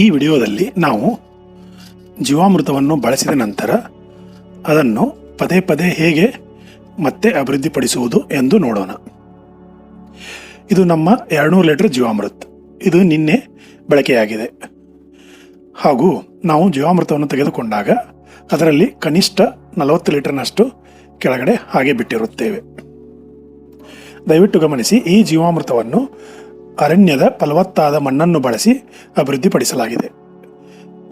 ಈ ವಿಡಿಯೋದಲ್ಲಿ ನಾವು ಜೀವಾಮೃತವನ್ನು ಬಳಸಿದ ನಂತರ ಅದನ್ನು ಪದೇ ಪದೇ ಹೇಗೆ ಮತ್ತೆ ಅಭಿವೃದ್ಧಿಪಡಿಸುವುದು ಎಂದು ನೋಡೋಣ. ಇದು ನಮ್ಮ ಎರಡುನೂರು ಲೀಟರ್ ಜೀವಾಮೃತ. ಇದು ನಿನ್ನೆ ಬಳಕೆಯಾಗಿದೆ. ಹಾಗೂ ನಾವು ಜೀವಾಮೃತವನ್ನು ತೆಗೆದುಕೊಂಡಾಗ ಅದರಲ್ಲಿ ಕನಿಷ್ಠ ನಲವತ್ತು ಲೀಟರ್ನಷ್ಟು ಕೆಳಗಡೆ ಹಾಗೆ ಬಿಟ್ಟಿರುತ್ತೇವೆ. ದಯವಿಟ್ಟು ಗಮನಿಸಿ ಈ ಜೀವಾಮೃತವನ್ನು ಅರಣ್ಯದ ಫಲವತ್ತಾದ ಮಣ್ಣನ್ನು ಬಳಸಿ ಅಭಿವೃದ್ಧಿಪಡಿಸಲಾಗಿದೆ.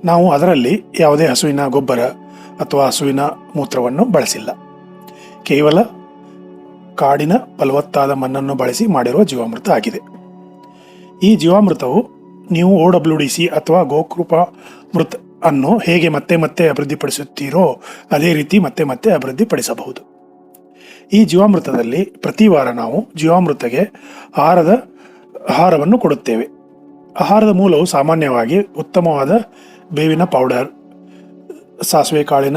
ನಾವು ಅದರಲ್ಲಿ ಯಾವುದೇ ಹಸುವಿನ ಗೊಬ್ಬರ ಅಥವಾ ಹಸುವಿನ ಮೂತ್ರವನ್ನು ಬಳಸಿಲ್ಲ. ಕೇವಲ ಕಾಡಿನ ಫಲವತ್ತಾದ ಮಣ್ಣನ್ನು ಬಳಸಿ ಮಾಡಿರುವ ಜೀವಾಮೃತ ಆಗಿದೆ. ಈ ಜೀವಾಮೃತವು ನೀವು ಓ ಡಬ್ಲ್ಯೂ ಡಿ ಸಿ ಅಥವಾ ಗೋಕೃಪ ಮೃತ್ ಅನ್ನು ಹೇಗೆ ಮತ್ತೆ ಮತ್ತೆ ಅಭಿವೃದ್ಧಿಪಡಿಸುತ್ತೀರೋ ಅದೇ ರೀತಿ ಮತ್ತೆ ಮತ್ತೆ ಅಭಿವೃದ್ಧಿಪಡಿಸಬಹುದು. ಈ ಜೀವಾಮೃತದಲ್ಲಿ ಪ್ರತಿ ವಾರ ನಾವು ಜೀವಾಮೃತಗೆ ಆಹಾರದ ಆಹಾರವನ್ನು ಕೊಡುತ್ತೇವೆ. ಆಹಾರದ ಮೂಲವು ಸಾಮಾನ್ಯವಾಗಿ ಉತ್ತಮವಾದ ಬೇವಿನ ಪೌಡರ್ ಸಾಸಿವೆ ಕಾಳಿನ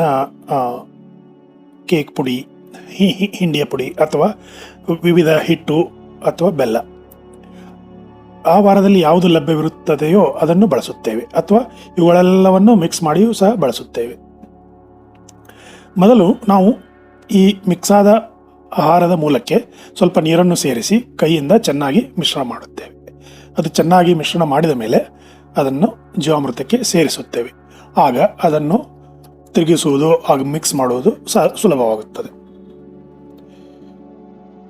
ಕೇಕ್ ಪುಡಿ ಹಿಂಡಿಯ ಪುಡಿ ಅಥವಾ ವಿವಿಧ ಹಿಟ್ಟು ಅಥವಾ ಬೆಲ್ಲ. ಆ ವಾರದಲ್ಲಿ ಯಾವುದು ಲಭ್ಯವಿರುತ್ತದೆಯೋ ಅದನ್ನು ಬಳಸುತ್ತೇವೆ ಅಥವಾ ಇವುಗಳೆಲ್ಲವನ್ನು ಮಿಕ್ಸ್ ಮಾಡಿಯೂ ಸಹ ಬಳಸುತ್ತೇವೆ. ಮೊದಲು ನಾವು ಈ ಮಿಕ್ಸಾದ ಆಹಾರದ ಮೂಲಕ್ಕೆ ಸ್ವಲ್ಪ ನೀರನ್ನು ಸೇರಿಸಿ ಕೈಯಿಂದ ಚೆನ್ನಾಗಿ ಮಿಶ್ರಣ ಮಾಡುತ್ತೇವೆ. ಅದು ಚೆನ್ನಾಗಿ ಮಿಶ್ರಣ ಮಾಡಿದ ಮೇಲೆ ಅದನ್ನು ಜೀವಾಮೃತಕ್ಕೆ ಸೇರಿಸುತ್ತೇವೆ. ಆಗ ಅದನ್ನು ತಿರುಗಿಸುವುದು ಹಾಗೂ ಮಿಕ್ಸ್ ಮಾಡುವುದು ಸಹ ಸುಲಭವಾಗುತ್ತದೆ.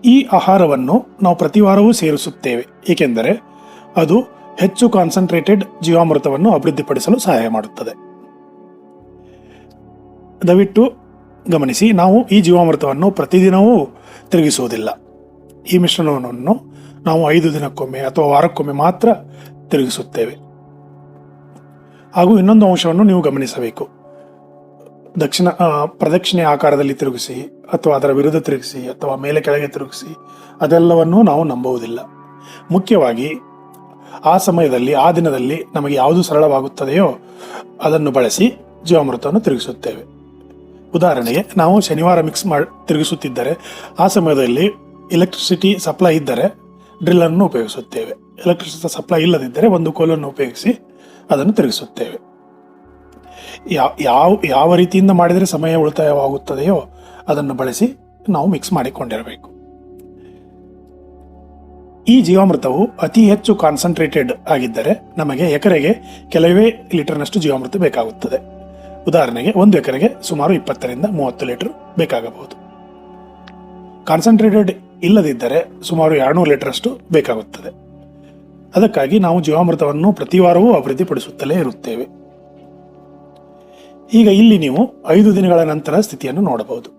ಈ ಆಹಾರವನ್ನು ನಾವು ಪ್ರತಿವಾರವೂ ಸೇರಿಸುತ್ತೇವೆ, ಏಕೆಂದರೆ ಅದು ಹೆಚ್ಚು ಕಾನ್ಸಂಟ್ರೇಟೆಡ್ ಜೀವಾಮೃತವನ್ನು ಅಭಿವೃದ್ಧಿಪಡಿಸಲು ಸಹಾಯ ಮಾಡುತ್ತದೆ. ದಯವಿಟ್ಟು ಗಮನಿಸಿ, ನಾವು ಈ ಜೀವಾಮೃತವನ್ನು ಪ್ರತಿದಿನವೂ ತಿರುಗಿಸುವುದಿಲ್ಲ. ಈ ಮಿಶ್ರಣವನ್ನು ನಾವು ಐದು ದಿನಕ್ಕೊಮ್ಮೆ ಅಥವಾ ವಾರಕ್ಕೊಮ್ಮೆ ಮಾತ್ರ ತಿರುಗಿಸುತ್ತೇವೆ. ಹಾಗೂ ಇನ್ನೊಂದು ಅಂಶವನ್ನು ನೀವು ಗಮನಿಸಬೇಕು. ದಕ್ಷಿಣ ಪ್ರದಕ್ಷಿಣೆ ಆಕಾರದಲ್ಲಿ ತಿರುಗಿಸಿ ಅಥವಾ ಅದರ ವಿರುದ್ಧ ತಿರುಗಿಸಿ ಅಥವಾ ಮೇಲೆ ಕೆಳಗೆ ತಿರುಗಿಸಿ ಅದೆಲ್ಲವನ್ನೂ ನಾವು ನಂಬುವುದಿಲ್ಲ. ಮುಖ್ಯವಾಗಿ, ಆ ಸಮಯದಲ್ಲಿ, ಆ ದಿನದಲ್ಲಿ ನಮಗೆ ಯಾವುದು ಸರಳವಾಗುತ್ತದೆಯೋ ಅದನ್ನು ಬಳಸಿ ಜೀವಾಮೃತವನ್ನು ತಿರುಗಿಸುತ್ತೇವೆ. ಉದಾಹರಣೆಗೆ, ನಾವು ಶನಿವಾರ ಮಿಕ್ಸ್ ಮಾಡಿ, ತಿರುಗಿಸುತ್ತಿದ್ದರೆ, ಆ ಸಮಯದಲ್ಲಿ ಎಲೆಕ್ಟ್ರಿಸಿಟಿ ಸಪ್ಲೈ ಇದ್ದರೆ ಡ್ರಿಲ್ಲನ್ನು ಉಪಯೋಗಿಸುತ್ತೇವೆ. ಎಲೆಕ್ಟ್ರಿಸಿಟಿ ಸಪ್ಲೈ ಇಲ್ಲದಿದ್ದರೆ ಒಂದು ಕೋಲನ್ನು ಉಪಯೋಗಿಸಿ ಅದನ್ನು ತಿರುಗಿಸುತ್ತೇವೆ. ಯಾವ ಯಾವ ಯಾವ ರೀತಿಯಿಂದ ಮಾಡಿದರೆ ಸಮಯ ಉಳಿತಾಯವಾಗುತ್ತದೆಯೋ ಅದನ್ನು ಬಳಸಿ ನಾವು ಮಿಕ್ಸ್ ಮಾಡಿಕೊಂಡಿರಬೇಕು. ಈ ಜೀವಾಮೃತವು ಅತಿ ಹೆಚ್ಚು ಕಾನ್ಸಂಟ್ರೇಟೆಡ್ ಆಗಿದ್ದರೆ, ನಮಗೆ ಎಕರೆಗೆ ಕೆಲವೇ ಲೀಟರ್ನಷ್ಟು ಜೀವಾಮೃತ ಬೇಕಾಗುತ್ತದೆ. ಉದಾಹರಣೆಗೆ ಒಂದು ಎಕರೆಗೆ ಸುಮಾರು ಇಪ್ಪತ್ತರಿಂದ ಮೂವತ್ತು ಲೀಟರ್ ಬೇಕಾಗಬಹುದು. ಕಾನ್ಸಂಟ್ರೇಟೆಡ್ ಇಲ್ಲದಿದ್ದರೆ ಸುಮಾರು ಎರಡುನೂರು ಲೀಟರಷ್ಟು ಬೇಕಾಗುತ್ತದೆ. ಅದಕ್ಕಾಗಿ ನಾವು ಜೀವಾಮೃತವನ್ನು ಪ್ರತಿ ವಾರವೂ ಅಭಿವೃದ್ಧಿಪಡಿಸುತ್ತಲೇ ಇರುತ್ತೇವೆ. ಈಗ ಇಲ್ಲಿ ನೀವು ಐದು ದಿನಗಳ ನಂತರ ಸ್ಥಿತಿಯನ್ನು ನೋಡಬಹುದು.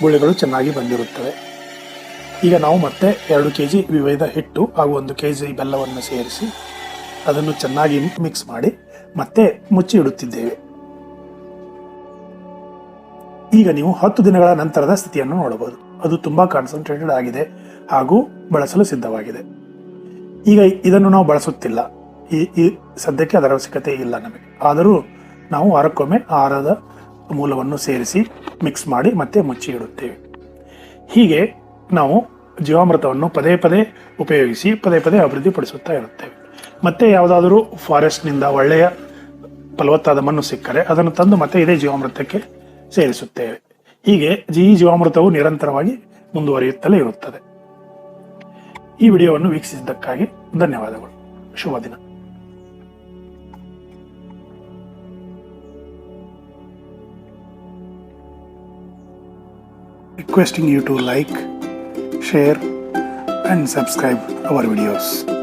ಗುಳ್ಳೆಗಳು ಚೆನ್ನಾಗಿ ಬಂದಿರುತ್ತವೆ. ಈಗ ನಾವು ಮತ್ತೆ ಎರಡು ಕೆ ಜಿ ವಿವಿಧ ಹಿಟ್ಟು ಹಾಗೂ ಒಂದು ಕೆ ಜಿ ಬೆಲ್ಲವನ್ನು ಸೇರಿಸಿ ಅದನ್ನು ಚೆನ್ನಾಗಿ ಮಿಕ್ಸ್ ಮಾಡಿ ಮತ್ತೆ ಮುಚ್ಚಿ ಇಡುತ್ತಿದ್ದೇವೆ ಈಗ ನೀವು ಹತ್ತು ದಿನಗಳ ನಂತರದ ಸ್ಥಿತಿಯನ್ನು ನೋಡಬಹುದು. ಅದು ತುಂಬಾ ಕಾನ್ಸಂಟ್ರೇಟೆಡ್ ಆಗಿದೆ ಹಾಗೂ ಬಳಸಲು ಸಿದ್ಧವಾಗಿದೆ. ಈಗ ಇದನ್ನು ನಾವು ಬಳಸುತ್ತಿಲ್ಲ. ಈ ಸದ್ಯಕ್ಕೆ ಅದರ ಅವಶ್ಯಕತೆ ಇಲ್ಲ ನಮಗೆ. ಆದರೂ ನಾವು ವಾರಕ್ಕೊಮ್ಮೆ ಆಹಾರದ ಮೂಲವನ್ನು ಸೇರಿಸಿ ಮಿಕ್ಸ್ ಮಾಡಿ ಮತ್ತೆ ಮುಚ್ಚಿ ಇಡುತ್ತೇವೆ ಹೀಗೆ ನಾವು ಜೀವಾಮೃತವನ್ನು ಪದೇ ಪದೇ ಉಪಯೋಗಿಸಿ ಪದೇ ಪದೇ ಅಭಿವೃದ್ಧಿಪಡಿಸುತ್ತಾ ಇರುತ್ತೇವೆ. ಮತ್ತೆ ಯಾವುದಾದರೂ ಫಾರೆಸ್ಟ್ನಿಂದ ಒಳ್ಳೆಯ ಫಲವತ್ತಾದ ಮಣ್ಣು ಸಿಕ್ಕರೆ ಅದನ್ನು ತಂದು ಮತ್ತೆ ಇದೇ ಜೀವಾಮೃತಕ್ಕೆ ಸೇರಿಸುತ್ತೇವೆ. ಹೀಗೆ ಈ ಜೀವಾಮೃತವು ನಿರಂತರವಾಗಿ ಮುಂದುವರಿಯುತ್ತಲೇ ಇರುತ್ತದೆ. ಈ ವಿಡಿಯೋವನ್ನು ವೀಕ್ಷಿಸಿದ್ದಕ್ಕಾಗಿ ಧನ್ಯವಾದಗಳು. ಶುಭ ದಿನ. Requesting you to like share and subscribe our videos.